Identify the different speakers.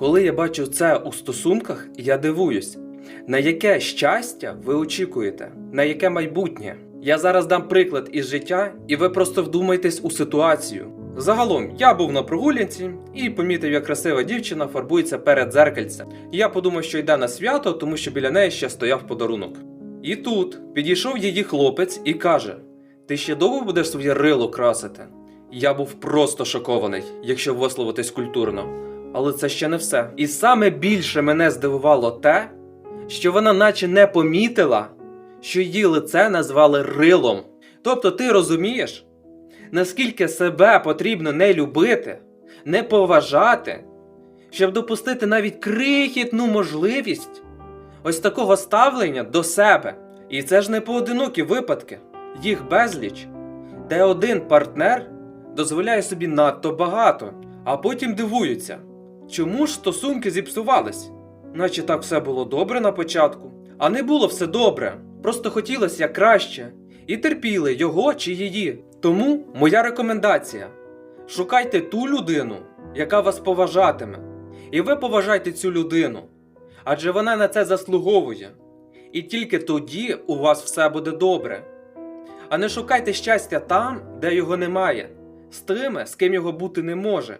Speaker 1: Коли я бачу це у стосунках, я дивуюсь, на яке щастя ви очікуєте, на яке майбутнє. Я зараз дам приклад із життя, і ви просто вдумайтесь у ситуацію. Загалом, я був на прогулянці і помітив, як красива дівчина фарбується перед дзеркальцем. Я подумав, що йде на свято, тому що біля неї ще стояв подарунок. І тут підійшов її хлопець і каже: Ти ще довго будеш своє рило красити? Я був просто шокований, якщо висловитись культурно. Але це ще не все. І саме більше мене здивувало те, що вона наче не помітила, що її лице назвали рилом. Тобто ти розумієш, наскільки себе потрібно не любити, не поважати, щоб допустити навіть крихітну можливість ось такого ставлення до себе. І це ж не поодинокі випадки, їх безліч, де один партнер дозволяє собі надто багато, а потім дивуються, чому ж стосунки зіпсувались? Наче так все було добре на початку, а не було все добре, просто хотілося краще, і терпіли його чи її. Тому моя рекомендація: шукайте ту людину, яка вас поважатиме, і ви поважайте цю людину, адже вона на це заслуговує. І тільки тоді у вас все буде добре. А не шукайте щастя там, де його немає, з тими, з ким його бути не може.